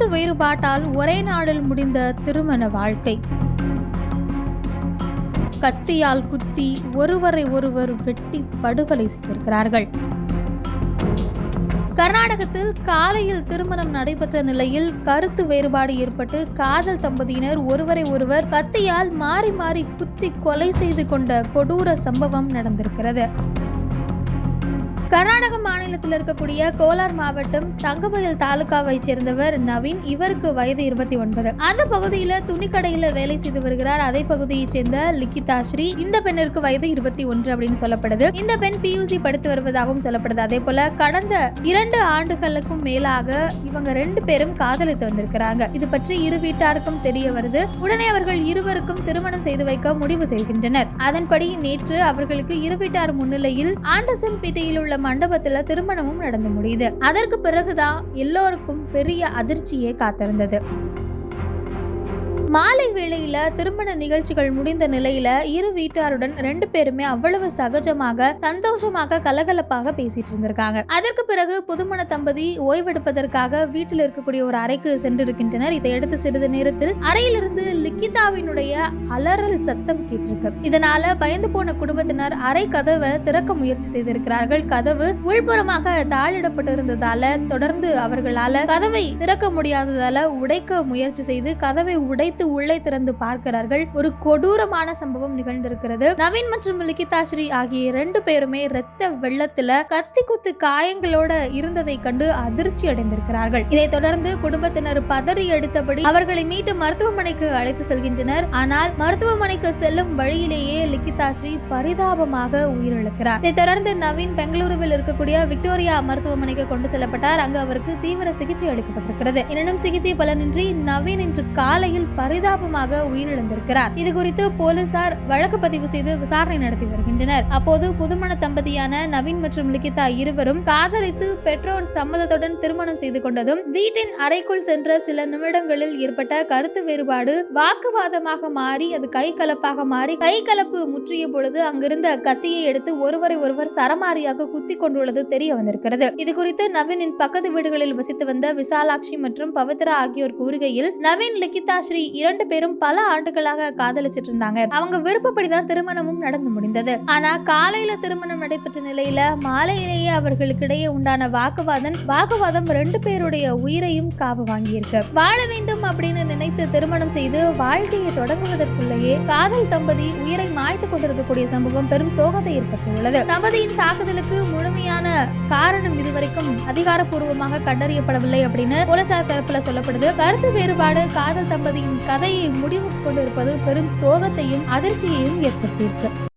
கருத்து வேறுபாட்டால் ஒரே நாளில் முடிந்த திருமண வாழ்க்கை. கத்தியால் குத்தி ஒருவரை ஒருவர் வெட்டி படுகொலை செய்திருக்கிறார்கள். கர்நாடகத்தில் காலையில் திருமணம் நடைபெற்ற நிலையில் கருத்து வேறுபாடு ஏற்பட்டு காதல் தம்பதியினர் ஒருவரை ஒருவர் கத்தியால் மாறி மாறி குத்தி கொலை செய்து கொண்ட கொடூர சம்பவம் நடந்திருக்கிறது. கர்நாடக மாநிலத்தில் இருக்கக்கூடிய கோலார் மாவட்டம் தங்கவயல் தாலுகாவை சேர்ந்தவர் நவீன். இவருக்கு வயது இருபத்தி ஒன்பது. அந்த பகுதியில துணிக்கடையில வேலை செய்து வருகிறார். அதே பகுதியைச் சேர்ந்த லிக்கிதா ஸ்ரீ. இந்த பெண்ணிற்கு வயது இருபத்தி ஒன்று அப்படின்னு சொல்லப்படுது. இந்த பெண் பியூசி படித்து வருவதாகவும் சொல்லப்படுது. அதே போல கடந்த இரண்டு ஆண்டுகளுக்கும் மேலாக இவங்க ரெண்டு பேரும் காதலித்து வந்திருக்கிறாங்க. இது பற்றி இரு வீட்டாருக்கும் தெரிய வருது. உடனே அவர்கள் இருவருக்கும் திருமணம் செய்து வைக்க முடிவு செய்கின்றனர். அதன்படி நேற்று அவர்களுக்கு இரு வீட்டார் முன்னிலையில் ஆண்டசன் பேட்டையில் உள்ள மண்டபத்துல திருமணமும் நடந்து முடியுது. அதற்கு பிறகுதான் எல்லோருக்கும் பெரிய அதிர்ச்சியே காத்திருந்தது. மாலை வேளையில திருமண நிகழ்ச்சிகள் முடிந்த நிலையில இரு வீட்டாருடன் ரெண்டு பேருமே அவ்வளவு சகஜமாக சந்தோஷமாக கலகலப்பாக பேசிட்டு இருந்திருக்காங்க. அதற்கு பிறகு புதுமண தம்பதி ஓய்வெடுப்பதற்காக வீட்டில் இருக்கக்கூடிய ஒரு அறைக்கு சென்றிருக்கின்றனர். இதையடுத்து சிறிது நேரத்தில் அறையிலிருந்து லிக்கிதாவினுடைய அலறல் சத்தம் கேட்டிருக்கு. இதனால பயந்து போன குடும்பத்தினர் அறை கதவை திறக்க முயற்சி செய்திருக்கிறார்கள். கதவு உள்புறமாக தாளிடப்பட்டிருந்ததால தொடர்ந்து அவர்களால கதவை திறக்க முடியாததால உடைக்க முயற்சி செய்து கதவை உடைத்து உள்ளே திறந்து பார்க்கிறார்கள். ஒரு கொடூரமான சம்பவம் நிகழ்ந்திருக்கிறது. நவீன் மற்றும் லிகிதாஸ்ரீ ஆகிய இரண்டு பேருமே இரத்த வெள்ளத்துல கத்தி குத்து காயங்களோட இருந்ததை கண்டு அதிர்ச்சி அடைந்திருக்கிறார்கள். இதைத் தொடர்ந்து குடும்பத்தினர் பதறி எடுத்தபடி அவர்களை மீட்டு மருத்துவமனைக்கு அழைத்து செல்கின்றனர். ஆனால் மருத்துவமனைக்கு செல்லும் வழியிலேயே லிகிதாஸ்ரீ பரிதாபமாக உயிரிழக்கிறார். இதைத் தொடர்ந்து நவீன் பெங்களூருவில் இருக்கக்கூடிய விக்டோரியா மருத்துவமனைக்கு கொண்டு செல்லப்பட்டார். அங்கு அவருக்கு தீவிர சிகிச்சை அளிக்கப்பட்டிருக்கிறது. எனினும் சிகிச்சை பலனின்றி நவீன் இன்று காலையில் பரிதாபமாக உயிரிழந்திருக்கிறார். இது குறித்து போலீசார் வழக்கு பதிவு செய்து விசாரணை நடத்தி வருகின்றனர். அப்போது புதுமண தம்பதியான நவீன் மற்றும் லிகிதா இருவரும் காதலித்து பெற்றோர் சம்மதத்துடன் திருமணம் செய்து கொண்டதும் வீட்டின் அறைக்குள் சென்ற சில நிமிடங்களில் ஏற்பட்ட கருத்து வேறுபாடு வாக்குவாதமாக மாறி அது கை கலப்பாக மாறி கை கலப்பு முற்றிய பொழுது அங்கிருந்த கத்தியை எடுத்து ஒருவரை ஒருவர் சரமாரியாக குத்தி கொண்டுள்ளது தெரிய வந்திருக்கிறது. இது குறித்து நவீனின் பக்கத்து வீடுகளில் வசித்து வந்த விசாலாட்சி மற்றும் பவித்ரா ஆகியோர் கூறுகையில் நவீன் லிகிதா ஸ்ரீ இரண்டு பேரும் பல ஆண்டுகளாக காதலிச்சிட்டு இருந்தாங்க அவங்க விருப்பப்படிதான் திருமணமும் நடந்து முடிந்தது. ஆனா காலையில திருமணம் நடைபெற்ற நிலையில மாலையிலேயே அவர்களுக்கிடையே உண்டான வாக்குவாதம் வாக்குவாதம் ரெண்டு பேருடைய உயிரையும் காவு வாங்கியிருக்கு. வாழ வேண்டும் அப்படின்னு நினைத்து திருமணம் செய்து வாழ்க்கையை தொடங்குவதற்குள்ளேயே காதல் தம்பதி உயிரை மாய்த்து கொண்டிருக்கக்கூடிய சம்பவம் பெரும் சோகத்தை ஏற்படுத்தியுள்ளது. தம்பதியின் தாக்குதலுக்கு முழுமையான காரணம் இதுவரைக்கும் அதிகாரப்பூர்வமாக கண்டறியப்படவில்லை அப்படின்னு போலீசார் தரப்புல சொல்லப்படுது. கருத்து வேறுபாடு காதல் தம்பதியின் கதையை முடிவுக்கு கொண்டிருப்பது பெரும் சோகத்தையும் அதிர்ச்சியையும் ஏற்படுத்தியிருக்கு.